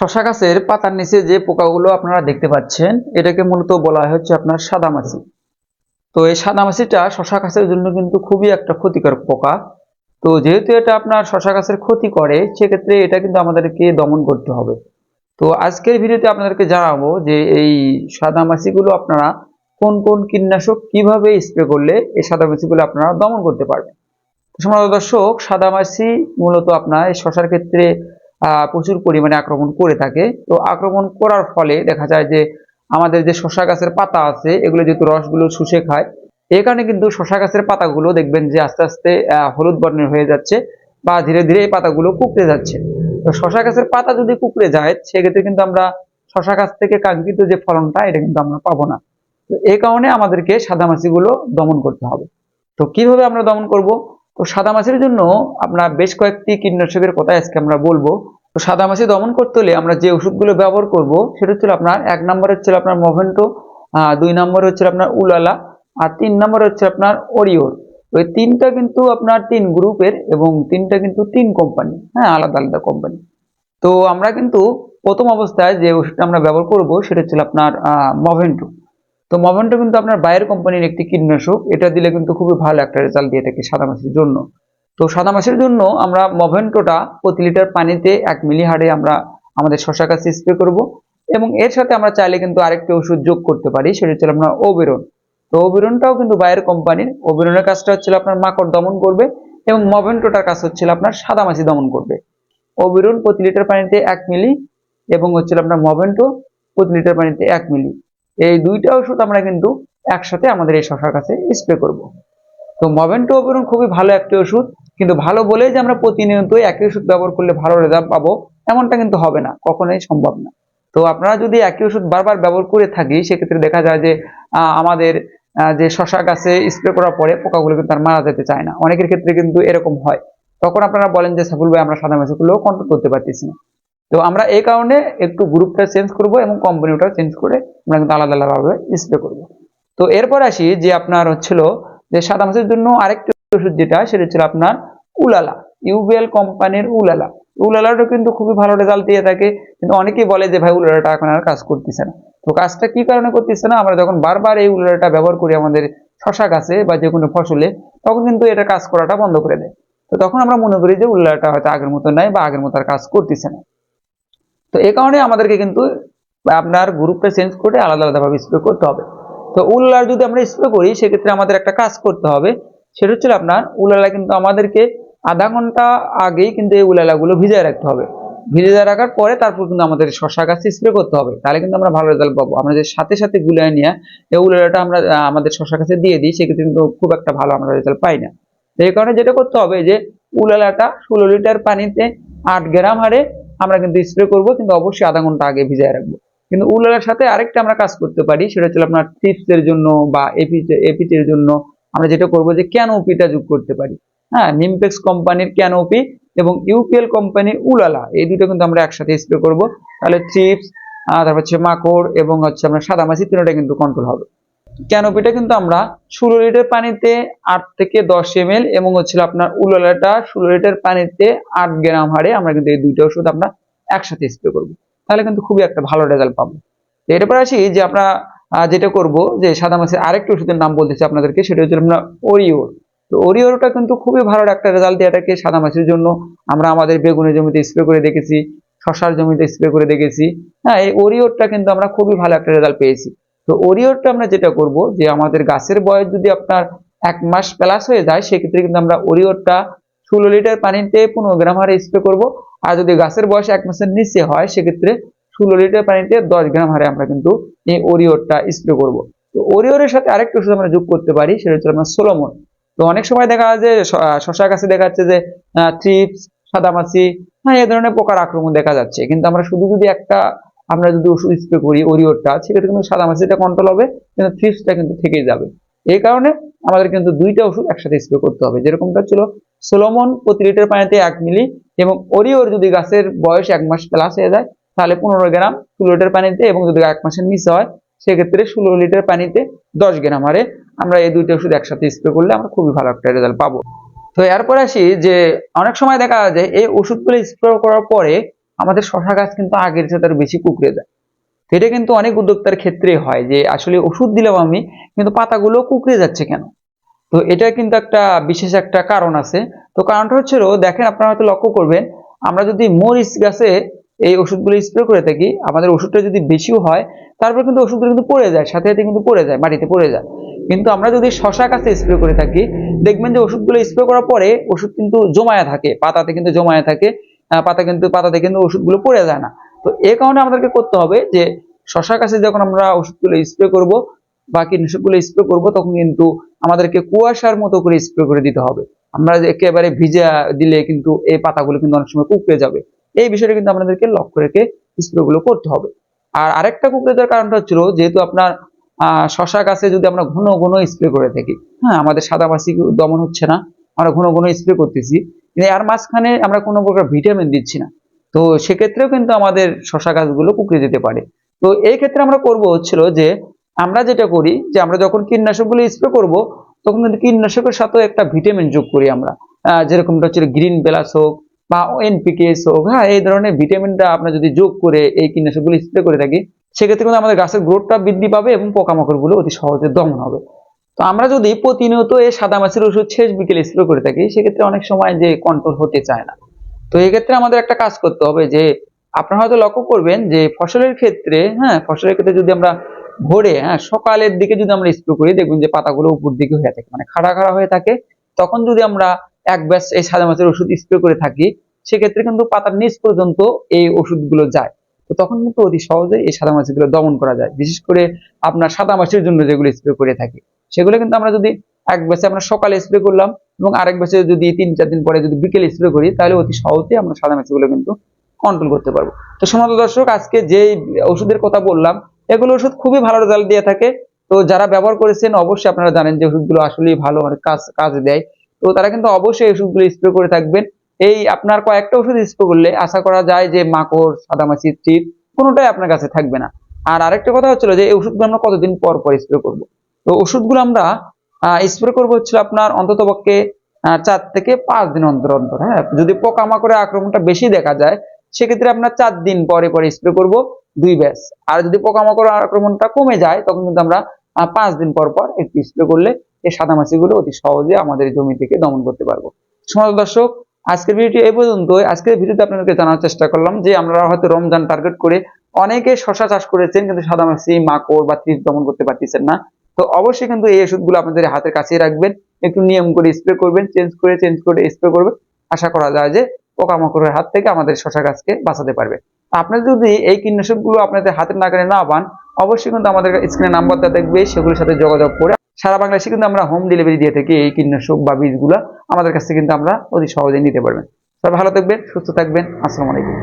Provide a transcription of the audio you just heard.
শশা গাছের পাতার নিচে যে পোকাগুলো আপনারা দেখতে পাচ্ছেন, এটাকে মূলত বলা হচ্ছে আপনার সাদামাছি। তো এই সাদামাছিটা শশা গাছের জন্য কিন্তু খুবই একটা ক্ষতিকর পোকা। তো যেহেতু এটা আপনার শশা গাছের ক্ষতি করে, সেক্ষেত্রে এটা কিন্তু আমাদেরকে দমন করতে হবে। তো আজকের ভিডিওতে আপনাদেরকে জানাব যে এই সাদামাছিগুলো আপনারা কোন কোন কীটনাশক কীভাবে স্প্রে করলে এই সাদামাছিগুলো আপনারা দমন করতে পারবেন। সম্মানিত দর্শক, সাদামাছি মূলত আপনার এই শশার ক্ষেত্রে প্রচুর পরিমাণে আক্রমণ করে থাকে। তো আক্রমণ করার ফলে দেখা যায় যে আমাদের যে শশা গাছের পাতা আছে, এগুলো যেহেতু রসগুলো শুষে খায় এই কারণে কিন্তু শশা গাছের পাতাগুলো দেখবেন যে আস্তে আস্তে হলুদ বর্ণের হয়ে যাচ্ছে বা ধীরে ধীরে এই পাতাগুলো কুকড়ে যাচ্ছে। তো শশা গাছের পাতা যদি কুকড়ে যায়, সেক্ষেত্রে কিন্তু আমরা শশা গাছ থেকে কাঙ্ক্ষিত যে ফলনটা, এটা কিন্তু আমরা পাবো না। তো এই কারণে আমাদেরকে সাদামাছিগুলো দমন করতে হবে। তো কীভাবে আমরা দমন করব? তো সাদা মাছির জন্য আপনার বেশ কয়েকটি কীটনাশকের কথা আজকে আমরা বলব। তো সাদা মাছি দমন করতে হলে আমরা যে ওষুধগুলো ব্যবহার করব, সেটা হচ্ছে আপনার এক নম্বর হচ্ছে আপনার মভেন্টো দুই নম্বর হচ্ছে আপনার উলালা, আর তিন নম্বর হচ্ছে আপনার ওরিওর। ওই তিনটা কিন্তু আপনার তিন গ্রুপের এবং তিনটা কিন্তু তিন কোম্পানি হ্যাঁ আলাদা আলাদা কোম্পানি। তো আমরা কিন্তু প্রথম অবস্থায় যে ওষুধটা আমরা ব্যবহার করব, সেটা হচ্ছে আপনার মভেন্টো। তো মভেন্টো কিন্তু আপনার বাইরের কোম্পানির একটি কীটনাশক। এটা দিলে কিন্তু খুবই ভালো একটা রেজাল্ট দিয়ে থাকে সাদা মাছের জন্য। তো সাদা মাছের জন্য আমরা মভেন্টোটা প্রতি লিটার পানিতে এক মিলি হারে আমরা আমাদের শশা গাছে স্প্রে করব। এবং এর সাথে আমরা চাইলে কিন্তু আরেকটি ওষুধ যোগ করতে পারি, সেটা হচ্ছে আপনার ওবেরন তো ওবেরনটাও কিন্তু বাইরের কোম্পানির ওবেরনের কাজটা হচ্ছে আপনার মাকড় দমন করবে এবং মভেন্টোটার কাজ হচ্ছে আপনার সাদা মাছি দমন করবে। ওবেরন প্রতি লিটার পানিতে এক মিলি এবং হচ্ছে আপনার মভেন্টো প্রতি লিটার পানিতে এক মিলি। এই দুইটা ওষুধ আমরা কিন্তু একসাথে আমাদের এই শশার কাছে স্প্রে করব। তো মভেন্টো ওপেরন খুবই ভালো একটি ওষুধ, কিন্তু ভালো বলে যে আমরা প্রতিনিয়ত একই ওষুধ ব্যবহার করলে ভালো রেজাল্ট পাবো, এমনটা কিন্তু হবে না, কখনোই সম্ভব না। তো আপনারা যদি একই ওষুধ বারবার ব্যবহার করে থাকি, সেক্ষেত্রে দেখা যায় যে আমাদের যে শশা গাছে স্প্রে করার পরে পোকাগুলো কিন্তু আর মারা যেতে চায় না। অনেকের ক্ষেত্রে কিন্তু এরকম হয়। তখন আপনারা বলেন যে, সাফুল ভাই, আমরা সাদা মাছিগুলো কন্ট্রোল করতে পারতেছি না। তো আমরা এই কারণে একটু গ্রুপটা চেঞ্জ করব এবং কোম্পানিটা চেঞ্জ করে আমরা কিন্তু আলাদা আলাদাভাবে স্প্রে করব। তো এরপর আসি যে আপনার হচ্ছিল যে সাদা মাছের জন্য আরেকটি ওষুধ যেটা, সেটা হচ্ছিল আপনার উলালা ইউবিএল কোম্পানির উলালা। উলালাটা কিন্তু খুবই ভালো রেজাল্ট দিয়ে থাকে, কিন্তু অনেকেই বলে যে ভাই উলালাটা এখন আর কাজ করতেছে না। তো কাজটা কি কারণে করতেছে না? আমরা যখন বারবার এই উলালাটা ব্যবহার করি আমাদের শশা গাছে বা যে কোনো ফসলে, তখন কিন্তু এটা কাজ করাটা বন্ধ করে দেয়। তো তখন আমরা মনে করি যে উলালাটা হয়তো আগের মতো নাই বা আগের মতো আর কাজ করতেছে না। তো এই কারণে আমাদেরকে কিন্তু আপনার গ্রুপটা চেঞ্জ করে আলাদা আলাদাভাবে স্প্রে করতে হবে। তো উল্লার যদি আমরা স্প্রে করি, সেক্ষেত্রে আমাদের একটা কাজ করতে হবে। সেটা হচ্ছে আপনার উলালা কিন্তু আমাদেরকে আধা ঘণ্টা আগেই কিন্তু এই উলালাগুলো ভিজিয়ে রাখতে হবে। ভিজিয়ে রাখার পরে তারপর কিন্তু আমাদের শশা গাছে স্প্রে করতে হবে। তাহলে কিন্তু আমরা ভালো রেজাল্ট পাবো। আমরা যে সাথে সাথে গুলিয়ে নিয়ে এই উলালাটা আমরা আমাদের শশা গাছে দিয়ে দিই, সেক্ষেত্রে কিন্তু খুব একটা ভালো আমরা রেজাল্ট পাই না। এই কারণে যেটা করতে হবে, যে উলালাটা ষোলো লিটার পানিতে আট গ্রাম হারে আমরা কিন্তু স্প্রে করব, কিন্তু অবশ্যই আধা ঘণ্টা আগে ভিজিয়ে রাখব। কিন্তু উলালার সাথে আরেকটা আমরা কাজ করতে পারি, সেটা হচ্ছে আপনার টিপস এর জন্য বা এপিট এর জন্য আমরা যেটা করব যে ক্যানোপিটা যোগ করতে পারি। হ্যাঁ নিমপেক্স কোম্পানির ক্যানোপি এবং ইউপিএল কোম্পানির উলালা, এই দুটো কিন্তু আমরা একসাথে স্প্রে করব। তাহলে চিপস তারপর হচ্ছে মাকড় এবং হচ্ছে আমরা সাদা মাছি, তিনটা কিন্তু কন্ট্রোল হবে। ক্যানোপিটা কিন্তু আমরা ষোলো লিটার পানিতে আট থেকে দশ এম এল এবং হচ্ছে আপনার উলালাটা ষোলো লিটার পানিতে আট গ্রাম হারে আমরা কিন্তু এই দুইটা ওষুধ আমরা একসাথে স্প্রে করব। তাহলে কিন্তু খুবই একটা ভালো রেজাল্ট পাবো। এরপর আসি যে আমরা যেটা করব যে সাদা মাছের আরেকটা ওষুধের নাম বলতেছি আপনাদেরকে, সেটা হচ্ছে আমরা ওরিওর তো ওরিওরটা কিন্তু খুবই ভালো একটা রেজাল্ট থাকে সাদা মাছের জন্য আমরা আমাদের বেগুনের জমিতে স্প্রে করে দেখেছি শশার জমিতে স্প্রে করে দেখেছি। হ্যাঁ এই ওরিওরটা কিন্তু আমরা খুবই ভালো একটা রেজাল্ট পেয়েছি। তো ওরিওরটা আমরা যেটা করব যে আমাদের গাছের বয়স যদি আপনার এক মাস প্লাস হয়ে যায়, সেক্ষেত্রে কিন্তু আমরা ওরিওরটা ষোলো লিটার পানিতে পনেরো গ্রাম হারে স্প্রে করব। আর যদি গাছের বয়স এক মাসের নিচে হয়, সেক্ষেত্রে ষোলো লিটার পানিতে দশ গ্রাম হারে আমরা কিন্তু এই ওরিওরটা স্প্রে করব। তো ওরিওরের সাথে আরেকটা ওষুধ আমরা যোগ করতে পারি, সেটা হচ্ছে আপনার সোলোমন তো অনেক সময় দেখা যায় যে শশা গাছে দেখা যাচ্ছে যে থ্রিপস সাদামাছি হ্যাঁ এ ধরনের পোকার আক্রমণ দেখা যাচ্ছে। কিন্তু আমরা শুধু যদি একটা আমরা যদি ওষুধ স্প্রে করি ওরিওরটা সেক্ষেত্রে কিন্তু সাদা সাদামাছিটা কন্ট্রোল হবে, কিন্তু থ্রিপসটা কিন্তু থেকেই যাবে। এই কারণে আমাদের কিন্তু দুইটা ওষুধ একসাথে স্প্রে করতে হবে। যেরকমটা ছিল সোলোমন প্রতি লিটার পানিতে এক মিলি এবং ওরিওর যদি গাছের বয়স এক মাস প্লাস হয়ে যায়, তাহলে পনেরো গ্রাম ষোলো লিটার পানিতে এবং যদি এক মাসের নিচে হয়, সেক্ষেত্রে ষোলো লিটার পানিতে দশ গ্রাম। হারে আমরা এই দুইটা ওষুধ একসাথে স্প্রে করলে আমরা খুবই ভালো একটা রেজাল্ট পাবো। তো এরপর আসি যে, অনেক সময় দেখা যায় এই ওষুধগুলো স্প্রে করার পরে আমাদের শশা গাছ কিন্তু আগের চেয়ে তার বেশি কুকড়ে যায়। তো এটা কিন্তু অনেক উদ্যোক্তার ক্ষেত্রে হয় যে, আসলে ওষুধ দিলাম আমি, কিন্তু পাতাগুলো কুকড়ে যাচ্ছে কেন? তো এটা কিন্তু একটা বিশেষ একটা কারণ আছে। তো কারণটা হচ্ছিল দেখেন আপনারা হয়তো লক্ষ্য করবেন, আমরা যদি মরিচ গাছে এই ওষুধগুলো স্প্রে করে থাকি, আমাদের ওষুধটা যদি বেশিও হয়, তারপর কিন্তু ওষুধগুলো কিন্তু পড়ে যায়, সাথে সাথে কিন্তু পড়ে যায়, মাটিতে পড়ে যায়। কিন্তু আমরা যদি শশা গাছে স্প্রে করে থাকি, দেখবেন যে ওষুধগুলো স্প্রে করার পরে ওষুধ কিন্তু জমায়া থাকে, পাতাতে কিন্তু জমায়া থাকে পাতা কিন্তু পাতাতে কিন্তু ওষুধগুলো পড়ে যায় না। তো এই কারণে আমাদেরকে করতে হবে যে শশা গাছে যখন আমরা ওষুধগুলো স্প্রে করব বা কীটনাশকগুলো স্প্রে করব, তখন কিন্তু আমাদেরকে কুয়াশার মতো করে স্প্রে করে দিতে হবে। আমরা একেবারে ভিজা দিলে কিন্তু এই পাতাগুলো কিন্তু অনেক সময় কুকড়ে যাবে। এই বিষয়টা কিন্তু আমাদেরকে লক্ষ্য রেখে স্প্রে গুলো করতে হবে। আর আরেকটা কুকড়ে যাওয়ার কারণটা হচ্ছিল, যেহেতু আপনার শশা গাছে যদি আমরা ঘন ঘন স্প্রে করে থাকি হ্যাঁ আমাদের সাদা মাছি দমন হচ্ছে না, আমরা ঘন ঘন স্প্রে করতেছি এর মাঝখানে আমরা কোনো প্রকার ভিটামিন দিচ্ছি না। তো সেক্ষেত্রেও কিন্তু আমাদের শশা গাছগুলো কুকড়ে যেতে পারে। তো এই ক্ষেত্রে আমরা করব হচ্ছিল যে, আমরা যেটা করি যে, আমরা যখন কীটনাশকগুলো স্প্রে করব, তখন কিন্তু কীটনাশকের সাথেও একটা ভিটামিন যোগ করি আমরা। যেরকমটা হচ্ছে গ্রিন বেলাস হোক বা এনপিকেএস হোক হ্যাঁ এই ধরনের ভিটামিনটা আমরা যদি যোগ করে এই কীটনাশকগুলো স্প্রে করে থাকি, সেক্ষেত্রে কিন্তু আমাদের গাছের গ্রোথটা বৃদ্ধি পাবে এবং পোকামাকড়গুলো অতি সহজে দমন হবে। তো আমরা যদি প্রতিনিয়ত এই সাদা মাছের ওষুধ শেষ বিকেলে স্প্রে করে থাকি, সেক্ষেত্রে অনেক সময় যে কন্ট্রোল হতে চায় না। তো এই ক্ষেত্রে আমাদের একটা কাজ করতে হবে যে, আপনারা হয়তো লক্ষ্য করবেন যে ফসলের ক্ষেত্রে হ্যাঁ ফসলের ক্ষেত্রে যদি আমরা ভোরে হ্যাঁ সকালের দিকে যদি আমরা স্প্রে করি, দেখবেন যে পাতাগুলো উপর দিকে হয়ে থাকে মানে খাড়া খাড়া হয়ে থাকে। তখন যদি আমরা এক ব্যাস এই সাদা মাছের ওষুধ স্প্রে করে থাকি, সেক্ষেত্রে কিন্তু পাতার নিচ পর্যন্ত এই ওষুধগুলো যায়। তো তখন কিন্তু অতি সহজে এই সাদা মাছিগুলো দমন করা যায়। বিশেষ করে আপনার সাদা মাছের জন্য যেগুলো স্প্রে করে থাকি। সেগুলো কিন্তু আমরা যদি এক ব্যাচে আমরা সকালে স্প্রে করলাম এবং আরেক ব্যাচে যদি তিন চার দিন পরে যদি বিকেলে স্প্রে করি, তাহলে অতি সহজে আমরা সাদা মাছিগুলো কিন্তু কন্ট্রোল করতে পারব। তো সমাজ দর্শক, আজকে যে ওষুধের কথা বললাম, এগুলো ওষুধ খুবই ভালো রেজাল্ট দিয়ে থাকে। তো যারা ব্যবহার করেছেন, অবশ্যই আপনারা জানেন যে ওষুধগুলো আসলেই ভালো অনেক কাজ কাজ দেয়। তো তারা কিন্তু অবশ্যই ওষুধগুলো স্প্রে করে থাকবেন। এই আপনার কয়েকটা ওষুধ স্প্রে করলে আশা করা যায় যে মাকড় সাদামাছি টিপ কোনোটাই আপনার কাছে থাকবে না। আর আরেকটা কথা হচ্ছিল যে এই ওষুধগুলো আমরা কতদিন পর পর স্প্রে করব? তো ওষুধগুলো আমরা স্প্রে করব হচ্ছিল আপনার অন্তত পক্ষে চার থেকে পাঁচ দিন অন্তর অন্তর হ্যাঁ? যদি পোকামাকড়ের আক্রমণটা বেশি দেখা যায়, সেক্ষেত্রে আপনার চার দিন পরে পরে স্প্রে করব দুই ব্যাচ আর যদি পোকামাকড় আক্রমণটা কমে যায়, তখন কিন্তু আমরা পাঁচ দিন পর পর একটু স্প্রে করলে এই সাদা মাছিগুলো অতি সহজে আমাদের জমি থেকে দমন করতে পারব। সমাজ দর্শক, আজকের ভিডিওটি এই পর্যন্তই। আজকের ভিডিওতে আপনাদেরকে জানার চেষ্টা করলাম যে, আমরা হয়তো রমজান টার্গেট করে অনেকে শশা চাষ করেছেন, কিন্তু সাদা মাছি মাকড় বা তীর দমন করতে পারতেছেন না। তো অবশ্যই কিন্তু এই ওষুধগুলো আপনাদের হাতের কাছেই রাখবেন। একটু নিয়ম করে স্প্রে করবেন চেঞ্জ করে চেঞ্জ করে স্প্রে করবেন। আশা করা যায় যে পোকামাকড়ের হাত থেকে আমাদের শশা গাছকে বাঁচাতে পারবে। আপনার যদি এই কীটনাশকগুলো আপনাদের হাতের নাগালে না পান, অবশ্যই কিন্তু আমাদের স্ক্রিনে নাম্বারটা দেখবে সেগুলোর সাথে যোগাযোগ করে সারা বাংলাদেশে কিন্তু আমরা হোম ডেলিভারি দিয়ে থাকি এই কীটনাশক বা বীজগুলো। আমাদের কাছ থেকে কিন্তু আমরা অতি সহজেই নিতে পারবেন। সবাই ভালো থাকবেন, সুস্থ থাকবেন। আসসালামু আলাইকুম।